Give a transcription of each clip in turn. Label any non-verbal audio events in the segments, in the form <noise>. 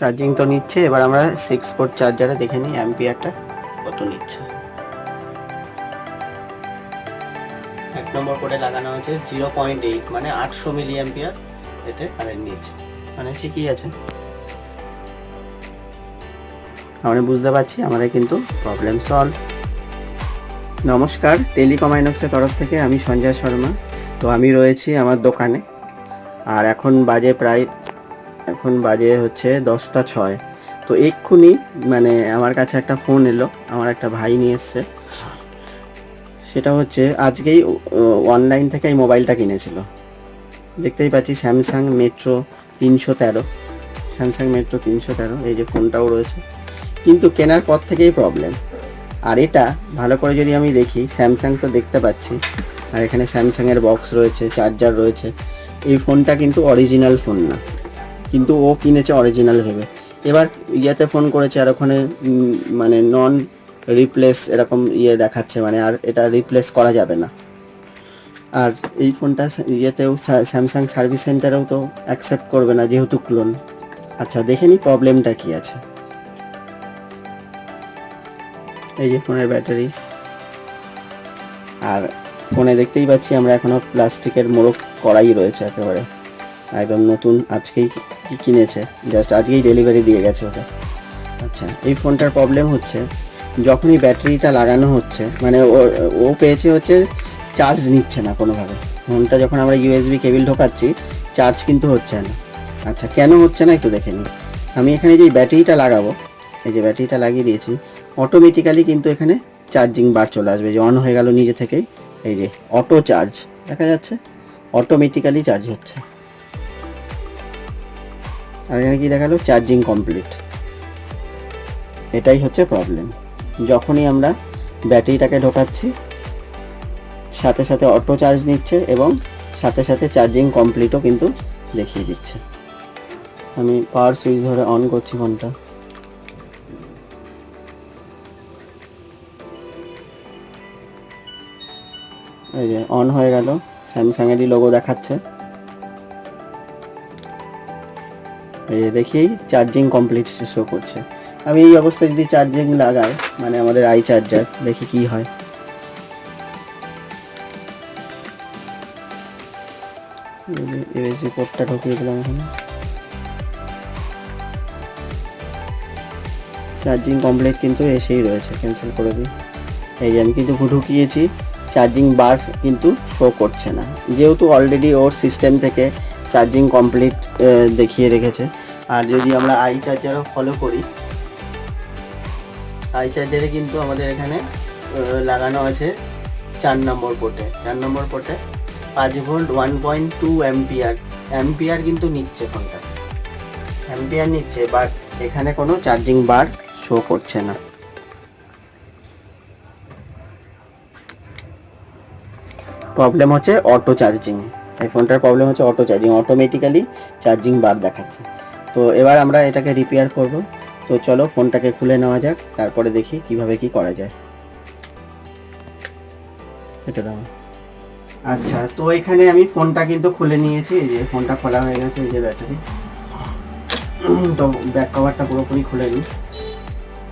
Charging তো নিচ্ছে, এবার আমরা সিক্স পোর্ট চার্জারে দেখে নিই অ্যাম্পিয়ারটা কত নিচ্ছে। এক নম্বর কোডে লাগানো হয়েছে জিরো পয়েন্ট এইট মানে আটশো মিলি অ্যাম্পিয়ার এতে কারেন্ট নিচ্ছে। মানে ঠিকই আছে। আমরা বুঝতে পারছি, আমাদের কিন্তু প্রবলেম সলভ নমস্কার টেলিকম আইনক্সের তরফ থেকে আমি সঞ্জয় শর্মা। তো আমি রয়েছি আমার দোকানে। আর এখন বাজে প্রায় এখন বাজে হচ্ছে দশটা ছয়। তো এক্ষুনি মানে আমার কাছে একটা ফোন এলো, আমার একটা ভাই নিয়ে এসছে। সেটা হচ্ছে আজকেই অনলাইন থেকে এই মোবাইলটা কিনেছিল। দেখতেই পাচ্ছি স্যামসাং মেট্রো তিনশো তেরো। স্যামসাং মেট্রো তিনশো তেরো, এই যে ফোনটাও রয়েছে। কিন্তু কেনার পর থেকেই প্রবলেম আর এটা ভালো করে যদি আমি দেখি স্যামসাং তো দেখতে পাচ্ছি। আর এখানে স্যামসাংয়ের বক্স রয়েছে চার্জার রয়েছে। এই ফোনটা কিন্তু অরিজিনাল ফোন না। কিন্তু ও কিনেছে অরিজিনাল ভেবে। এবার ইয়েতে ফোন করেছে আর ওখানে মানে নন রিপ্লেস এরকম ইয়ে দেখাচ্ছে মানে আর এটা রিপ্লেস করা যাবে না। আর এই ফোনটা ইয়েতেও স্যামসাং সার্ভিস সেন্টারেও তো অ্যাকসেপ্ট করবে না যেহেতু ক্লোন আচ্ছা দেখে নি প্রবলেমটা কি আছে। এই যে ফোনের ব্যাটারি আর ফোনে দেখতেই পাচ্ছি আমরা এখনও প্লাস্টিকের মোড়ক করাই রয়েছে একেবারে। একদম নতুন আজকেই কিনেছে? জাস্ট আজকেই ডেলিভারি দিয়ে গেছে ওকে। আচ্ছা এই ফোনটার প্রবলেম হচ্ছে, যখনই ব্যাটারিটা লাগানো হচ্ছে মানে ও ও পেয়েছে হচ্ছে চার্জ নিচ্ছে না কোনোভাবে। ফোনটা যখন আমরা ইউএসবি কেবিল ঢোকাচ্ছি চার্জ কিন্তু হচ্ছে না। আচ্ছা কেন হচ্ছে না একটু দেখে নিই। আমি এখানে যে ব্যাটারিটা লাগাবো, এই যে ব্যাটারিটা লাগিয়ে দিয়েছি অটোমেটিক্যালি কিন্তু এখানে চার্জিং বার চলে আসবে। যে অন হয়ে গেল নিজে থেকেই, এই যে অটো চার্জ দেখা যাচ্ছে? অটোমেটিক্যালি চার্জ হচ্ছে। আর এখানে কি দেখাল? চার্জিং কমপ্লিট এটাই হচ্ছে প্রবলেম যখনই আমরা ব্যাটারিটাকে ঢোকাচ্ছি, সাথে সাথে অটো চার্জ নিচ্ছে এবং সাথে সাথে চার্জিং কমপ্লিটও কিন্তু দেখিয়ে দিচ্ছে। আমি পাওয়ার সুইচ ধরে অন করছি ফোনটা এই যে অন হয়ে গেল। স্যামসাংয়েরই লোগো দেখাচ্ছে। এই দেখি চার্জিং কমপ্লিট শো করছে আমি এই অবস্থায় যদি চার্জিং লাগাই মানে আমাদের আই চার্জার দেখি কি হয় ইউএসবি পোর্টটা ঢুকিয়ে দিলাম এখানে চার্জিং কমপ্লিট কিন্তু এসেই রয়েছে ক্যান্সেল করে দিই এই যে আমি কিন্তু ঢুকিয়েছি চার্জিং বার কিন্তু শো করছে না যেহেতু অলরেডি ওর সিস্টেম থেকে চার্জিং কমপ্লিট দেখিয়ে রেখেছে। আর যদি আমরা আই চার্জারও ফলো করি আই চার্জারে কিন্তু আমাদের এখানে লাগানো আছে চার নম্বর পোর্টে চার নম্বর পোর্টে পাঁচ volt one point two ampere ampere কিন্তু নিচ্ছে ফোনটা। অ্যাম্পিয়ার নিচ্ছে বাট এখানে কোনো চার্জিং বার শো করছে না। প্রবলেম হচ্ছে অটো চার্জিং এই ফোনটার প্রবলেম হচ্ছে auto charging automatically charging bar দেখাচ্ছে। তো এবার আমরা এটাকে রিপেয়ার করব। তো চলো ফোনটাকে খুলে নেওয়া যাক, তারপরে দেখি কীভাবে কি করা যায়। এটা দাও আচ্ছা তো এখানে আমি ফোনটা কিন্তু খুলে নিয়েছি, এই যে ফোনটা খোলা হয়ে গেছে, এই যে ব্যাটারি তো ব্যাক কভারটা পুরোপুরি খুলে নিই।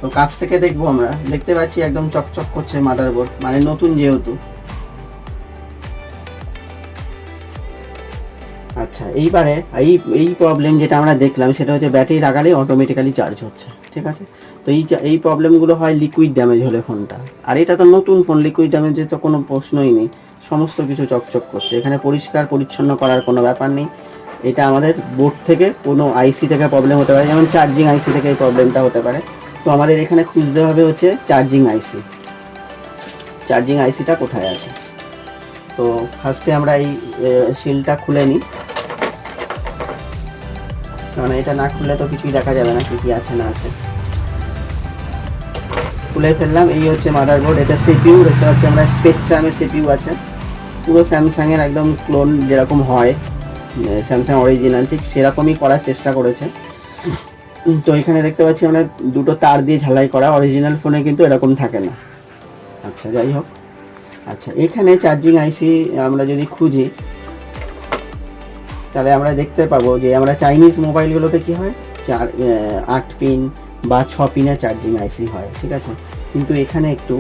তো কাছ থেকে দেখব আমরা। দেখতে পাচ্ছি একদম চকচক করছে মাদারবোর্ড মানে নতুন যেহেতু। আচ্ছা এইবারে, এই এই প্রবলেম যেটা আমরা দেখলাম সেটা হচ্ছে ব্যাটারি লাগালেই অটোমেটিক্যালি চার্জ হচ্ছে, ঠিক আছে? তো এই এই প্রবলেমগুলো হয় লিকুইড ড্যামেজ হলে ফোনটা আর এটা তো নতুন ফোন লিকুইড ড্যামেজের তো কোনো প্রশ্নই নেই। সমস্ত কিছু চকচক করছে। এখানে পরিষ্কার, পরিচ্ছন্ন করার কোনো ব্যাপার নেই। এটা আমাদের বোর্ড থেকে কোনো আইসি থেকে প্রবলেম হতে পারে, যেমন চার্জিং আইসি থেকে এই প্রবলেমটা হতে পারে। তো আমাদের এখানে খুঁজতে হবে হচ্ছে চার্জিং আইসি চার্জিং আইসিটা কোথায় আছে? তো ফার্স্টে আমরা এই শিলটা খুলে নিই। কারণ এটা না খুললে তো কিছুই দেখা যাবে না কি কি আছে, না আছে। খুলে ফেললাম, এই হচ্ছে মাদারবোর্ড এটা সিপিউ দেখতে পাচ্ছি আমরা স্পেকট্রামের সিপিইউ আছে। পুরো স্যামসাংয়ের একদম ক্লোন যেরকম হয় স্যামসাং অরিজিনাল ঠিক সেরকমই করার চেষ্টা করেছে। তো এখানে দেখতে পাচ্ছি আমরা দুটো তার দিয়ে ঝালাই করা অরিজিনাল ফোনে কিন্তু এরকম থাকে না। আচ্ছা যাই হোক। আচ্ছা এখানে চার্জিং আইসি আমরা যদি খুঁজি তাহলে আমরা দেখতে পাবো যে আমরা চাইনিজ মোবাইলগুলোতে কি হয়? চার আট পিন বা ছ পিনের চার্জিং আইসি হয়, ঠিক আছে? কিন্তু এখানে একটু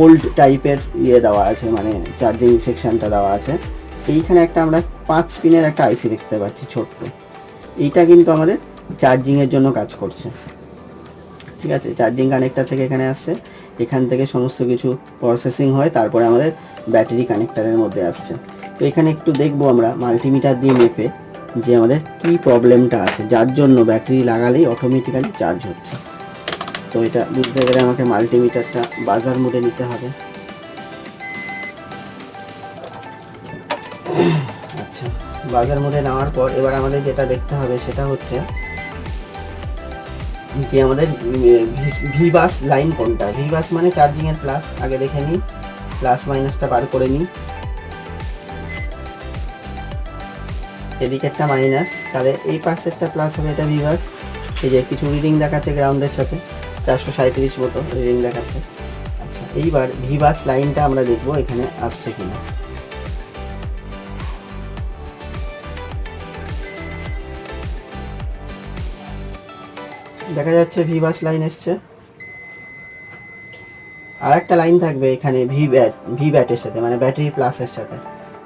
ওল্ড টাইপের ইয়ে দেওয়া আছে মানে চার্জিং সেকশনটা দেওয়া আছে। এইখানে একটা আমরা পাঁচ পিনের একটা আইসি দেখতে পাচ্ছি, ছোট্ট। এইটা কিন্তু আমাদের চার্জিংয়ের জন্য কাজ করছে। ঠিক আছে? চার্জিং কানেক্টার থেকে এখানে আসছে। এখান থেকে সমস্ত কিছু প্রসেসিং হয়, তারপরে আমাদের ব্যাটারি কানেক্টারের মধ্যে আসছে। তো এখানে একটু দেখব আমরা মাল্টিমিটার দিয়ে মেপে যে আমাদের কি প্রবলেমটা আছে। যার জন্য ব্যাটারি লাগালেই অটোমেটিক্যালি চার্জ হচ্ছে। তো এটা বুঝতে গেলে আমাকে মাল্টিমিটারটা বাজার মোডে নিতে হবে। আচ্ছা বাজার মোডে নেওয়ার পর এবার আমাদের যেটা দেখতে হবে সেটা হচ্ছে যে আমাদের ভি বাস লাইন কোনটা? ভি বাস মানে চার্জিংয়ের প্লাস আগে দেখে নিই। প্লাস মাইনাসটা বার করে নিই। এদিকে একটা মাইনাস তাহলে এই পাশেরটা প্লাস হবে এটা ভি বাস এই যে কিছু রিডিং দেখাচ্ছে গ্রাউন্ডের সাথে, চারশো সাঁত্রিশ মতো রিডিং দেখাচ্ছে। আচ্ছা এইবার ভি বাস লাইনটা আমরা দেখব এখানে আসছে কিনা। দেখা যাচ্ছে ভি বাস লাইন এসছে। আর একটা লাইন থাকবে এখানে ভি ব্যাট ভি ব্যাটের সাথে মানে ব্যাটারি প্লাসের সাথে।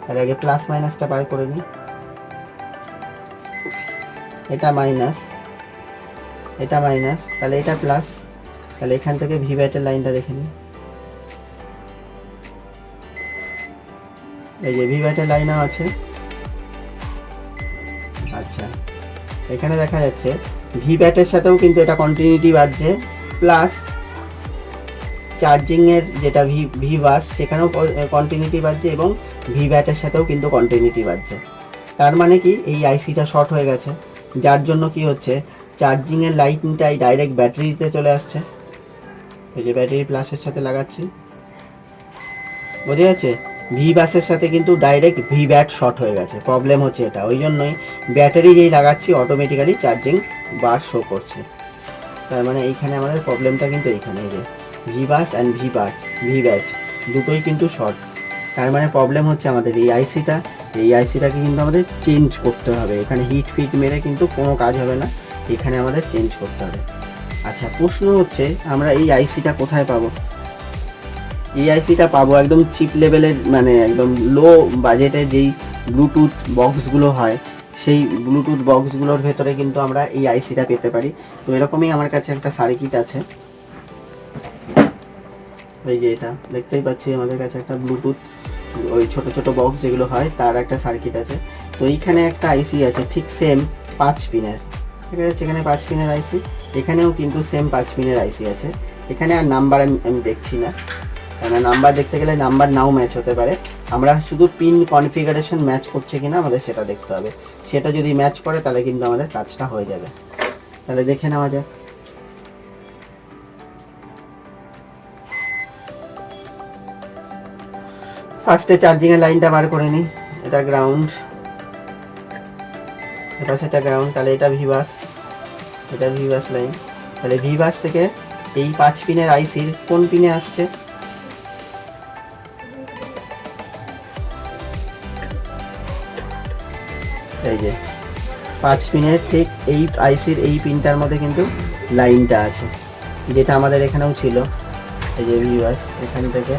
তাহলে আগে প্লাস মাইনাসটা বার করে নিই। এটা মাইনাস এটা মাইনাস তাহলে এটা প্লাস তাহলে এখান থেকে ভি ব্যাটের লাইনটা দেখে নিই। এই যে ভি ব্যাটের লাইনও আছে। আচ্ছা এখানে দেখা যাচ্ছে ভি ব্যাটের সাথেও কিন্তু এটা কন্টিনিউটি বাজছে প্লাস চার্জিংয়ের যেটা ভি ভি বাস সেখানেও কন্টিনিউটি বাজছে এবং ভি ব্যাটের সাথেও কিন্তু কন্টিনিউটি বাজছে। তার মানে কি? এই আইসিটা শর্ট হয়ে গেছে। যার জন্য কি হচ্ছে? চার্জিংয়ের লাইটটাই ডাইরেক্ট ব্যাটারিতে চলে আসছে। এই যে ব্যাটারি প্লাসের সাথে লাগাচ্ছি। বোঝা যাচ্ছে? ভি বাসের সাথে কিন্তু ডাইরেক্ট ভি ব্যাট শর্ট হয়ে গেছে। প্রবলেম হচ্ছে এটা। ওই জন্যই ব্যাটারি যেই লাগাচ্ছি অটোমেটিক্যালি চার্জিং বার শো করছে। তার মানে এইখানে আমাদের প্রবলেমটা কিন্তু এইখানে এই যে V bus and V bar V bat দুটোই কিন্তু শর্ট তার মানে প্রবলেম হচ্ছে আমাদের এই আইসিটা এই আইসিটাকে কিন্তু আমাদের চেঞ্জ করতে হবে। এখানে হিট ফিট মেরে কিন্তু কোনো কাজ হবে না। এখানে আমাদের চেঞ্জ করতে হবে। আচ্ছা প্রশ্ন হচ্ছে, আমরা এই আইসিটা কোথায় পাবো? এই আইসিটা পাবো একদম চিপ লেভেলের মানে একদম লো বাজেটে যেই ব্লুটুথ বক্সগুলো হয়, সেই ব্লুটুথ বক্সগুলোর ভেতরে কিন্তু আমরা এই আইসিটা পেতে পারি। তো এরকমই আমার কাছে একটা সার্কিট আছে। এই যে এটা, দেখতেই পাচ্ছি আমাদের কাছে একটা ব্লুটুথ ওই ছোট ছোট বক্স যেগুলো হয়, তার একটা সার্কিট আছে। তো এইখানে একটা আইসি আছে, ঠিক সেম পাঁচ পিনের ঠিক আছে এখানে পাঁচ পিনের আইসি এখানেও কিন্তু সেম পাঁচ পিনের আইসি আছে। এখানে আর নাম্বার আমি আমি দেখছি না। কেন নাম্বার দেখতে গেলে নাম্বার নাও ম্যাচ হতে পারে। আমরা শুধু পিন কনফিগারেশন ম্যাচ করছে কিনা আমাদের সেটা দেখতে হবে। সেটা যদি ম্যাচ করে, তাহলে কিন্তু আমাদের কাজটা হয়ে যাবে। তাহলে দেখে নেওয়া যাক। ফার্স্টে চার্জিং এর লাইনটা বার করে নিই এটা গ্রাউন্ড এটা সেটা গ্রাউন্ড তাহলে এটা ভিবাস এটা ভিবাস লাইন তাহলে ভিবাস থেকে এই পাঁচ পিনের আইসির কোন পিনে আসছে? এই যে, পাঁচ পিনের ঠিক এই আইসির এই পিনটার মধ্যে কিন্তু লাইনটা আছে। যেটা আমাদের এখানেও ছিল। এই যে ভিউয়ার্স এখান থেকে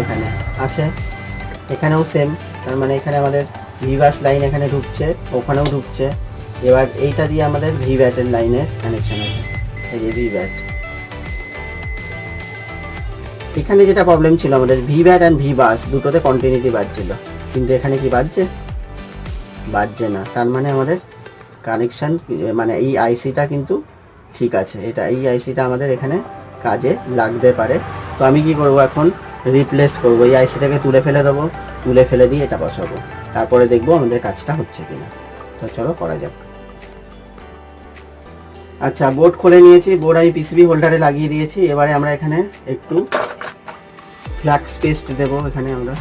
এখানে। আছে? এখানেও সেম তার মানে এখানে আমাদের ভিভাস লাইন এখানে ঢুকছে, ওখানেও ঢুকছে। এবার এইটা দিয়ে আমাদের ভি ব্যাটের লাইনের কানেকশান আছে। এই যে ভি ব্যাট এখানে যেটা প্রবলেম ছিল আমাদের V bat and V bus দুটোতে কন্টিনিউটি বাজছিল। কিন্তু এখানে কি বাজছে? বাজছে না। তার মানে আমাদের কানেকশান মানে এই আইসিটা কিন্তু ঠিক আছে। এটা, এই আইসিটা আমাদের এখানে কাজে লাগতে পারে। তো আমি কি করব এখন? রিপ্লেস করব। এই আইসিটাকে তুলে ফেলে দেবো, তুলে ফেলে দিয়ে এটা বসাবো। তারপরে দেখব আমাদের কাজটা হচ্ছে কিনা। তো চলো করা যাক। আচ্ছা বোর্ড খুলে নিয়েছি। বোর্ড আমি পিসিবি হোল্ডারে লাগিয়ে দিয়েছি। এবারে আমরা এখানে একটু ফ্ল্যাক্স পেস্ট দেবো এখানে আমরা।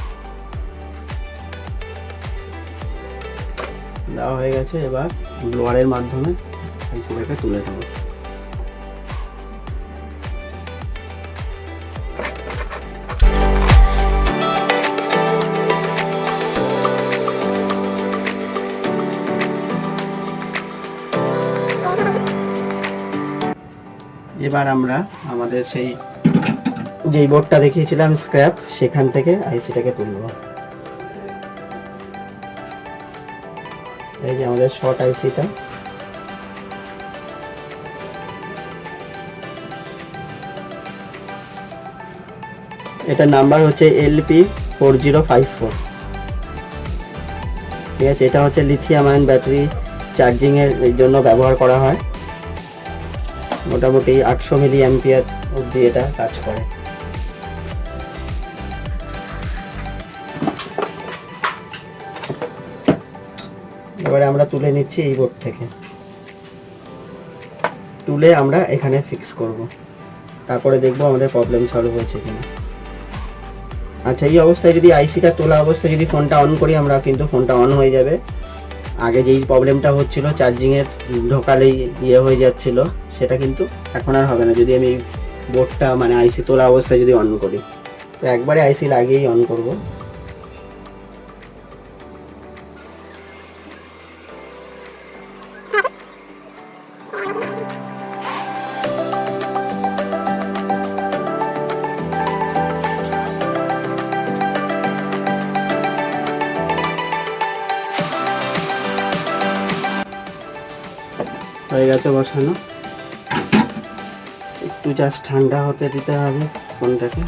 দেওয়া হয়ে গেছে। এবার ব্লোয়ারের মাধ্যমে আইসিটাকে তুলে দেবো। এবার আমরা আমাদের সেই যেই বোর্ডটা দেখিয়েছিলাম স্ক্র্যাপ সেখান থেকে আইসিটাকে তুলব। এই যে আমাদের শর্ট আইসিটা এটার নাম্বার হচ্ছে LP four zero five four ঠিক আছে, এটা হচ্ছে লিথিয়াম আয়ন ব্যাটারি চার্জিংয়ের জন্য ব্যবহার করা হয়। মোটামুটি আটশো মিলি অ্যাম্পিয়ার অবধি এটা কাজ করে। এবারে আমরা তুলে নিচ্ছি এই বোর্ড থেকে। তুলে আমরা এখানে ফিক্স করব। তারপরে দেখব আমাদের প্রবলেম সলভ হয়েছে কিনা। আচ্ছা এই অবস্থায় যদি আইসিটা তোলা অবস্থায় যদি ফোনটা অন করি, আমরা কিন্তু ফোনটা অন হয়ে যাবে। আগে যেই প্রবলেমটা হচ্ছিল চার্জিংয়ের ঢোকালেই ইয়ে হয়ে যাচ্ছিল, সেটা কিন্তু এখন আর হবে না। যদি আমি বোর্ডটা মানে আইসি তোলা অবস্থায় যদি অন করি, তো একবারে আইসি লাগিয়েই অন করব। হয়ে গেছে বসানো। একটু জাস্ট ঠান্ডা হতে দিতে হবে ফোনটাকে।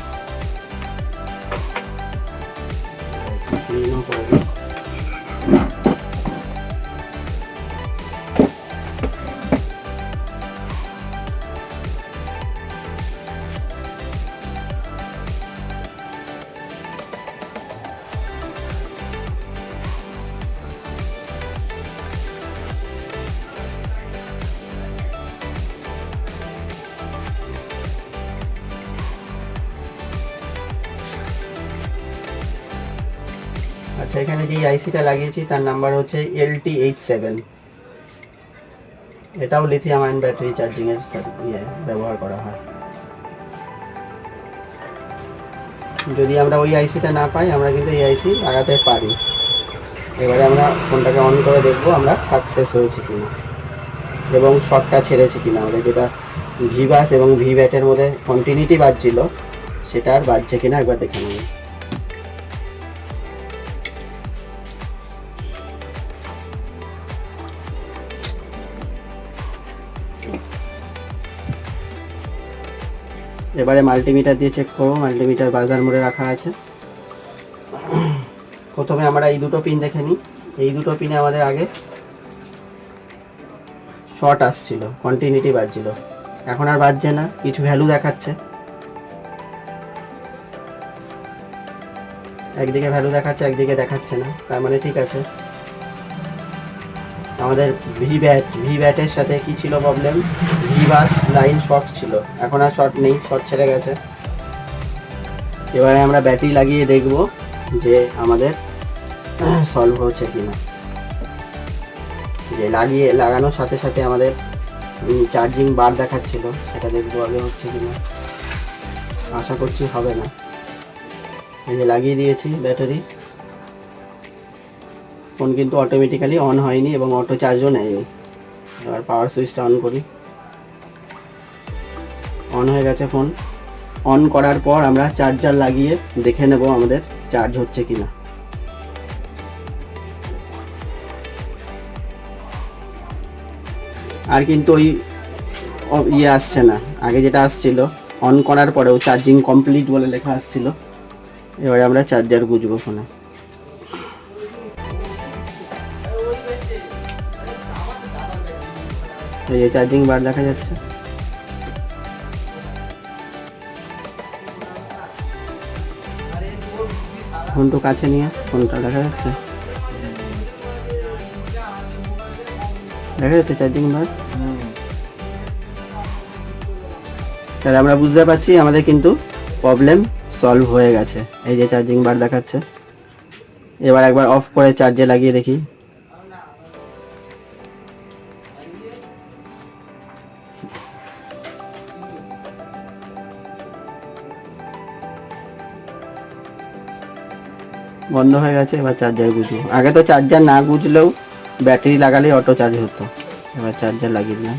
এখানে যে আইসিটা লাগিয়েছি, তার নাম্বার হচ্ছে এল টি এইট সেভেন এটাও লিথিয়াম আয়ন ব্যাটারি চার্জিংয়ের ইয়ে ব্যবহার করা হয়। যদি আমরা ওই আইসিটা না পাই, আমরা কিন্তু এই আইসি লাগাতে পারি। এবারে আমরা ফোনটাকে অন করে দেখব আমরা সাকসেস হয়েছি কিনা। এবং শর্টটা ছেড়েছি কিনা। আমাদের যেটা ভিভাস এবং ভিভ্যাটের মধ্যে কন্টিনিউটি বাজছিল, সেটা আর বাজছে কিনা একবার দেখে নেব। এবারে মাল্টিমিটার দিয়ে চেক করব। মাল্টিমিটার বাজার মোড়ে রাখা আছে। প্রথমে আমরা এই দুটো পিন দেখে নিই। এই দুটো পিনে আমাদের আগে শর্ট আসছিল কন্টিনিউটি বাজছিল। এখন আর বাজছে না, কিছু ভ্যালু দেখাচ্ছে। একদিকে ভ্যালু দেখাচ্ছে, একদিকে দেখাচ্ছে না। তার মানে ঠিক আছে। আমাদের ভি ব্যাট ভি ব্যাটের সাথে কি ছিল problem V bus line short ছিল। এখন আর শর্ট নেই শর্ট ছেড়ে গেছে। এবারে আমরা ব্যাটারি লাগিয়ে দেখব যে আমাদের <clears throat> সলভ হচ্ছে কিনা। যে লাগিয়ে, লাগানোর সাথে সাথে আমাদের চার্জিং বার দেখাচ্ছিল। সেটা দেখব আগে হচ্ছে কিনা। আশা করছি হবে না। এই যে লাগিয়ে দিয়েছি ব্যাটারি ফোন কিন্তু অটোমেটিক্যালি অন হয়নি এবং অটো চার্জও নেয়নি। এবার পাওয়ার সুইচটা অন করি। অন হয়ে গেছে ফোন অন করার পর আমরা চার্জার লাগিয়ে দেখে নেব আমাদের চার্জ হচ্ছে কিনা। আর কিন্তু ওই ইয়ে আসছে না। আগে যেটা আসছিল অন করার পরেও চার্জিং কমপ্লিট বলে লেখা আসছিল। এবারে আমরা চার্জার গুজবো ফোনে এই যে চার্জিং বার দেখা যাচ্ছে। ফোনটা কাছে নিয়ে ফোনটা দেখা যাচ্ছে। দেখা যাচ্ছে চার্জিং বার তাহলে আমরা বুঝতে পারছি আমাদের কিন্তু প্রবলেম সলভ হয়ে গেছে। এই যে চার্জিং বার দেখাচ্ছে। এবার একবার অফ করে চার্জে লাগিয়ে দেখি। বন্ধ হয়ে গেছে, এবার চার্জার গুজবো। আগে তো চার্জার না গুজলেও ব্যাটারি লাগালেই অটো চার্জ হতো। এবার চার্জার লাগিয়ে দিলাম।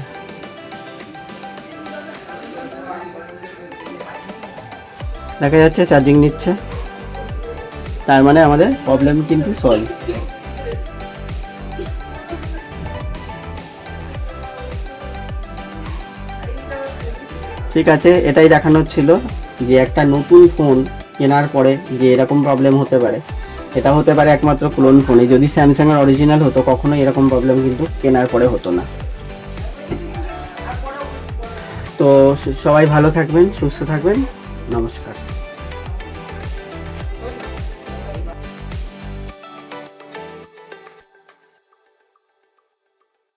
দেখা যাচ্ছে চার্জিং নিচ্ছে। তার মানে আমাদের প্রবলেম কিন্তু সলভ ঠিক আছে, এটাই দেখানোর ছিল যে একটা নতুন ফোন কেনার পরে যে এরকম প্রবলেম হতে পারে। এটা হতে পারে একমাত্র ক্লোন ফোনে যদি স্যামসাংয়ের অরিজিনাল হতো কখনো এরকম প্রবলেম কিন্তু কেনার পরে হতো না। তো সবাই ভালো থাকবেন, সুস্থ থাকবেন। নমস্কার।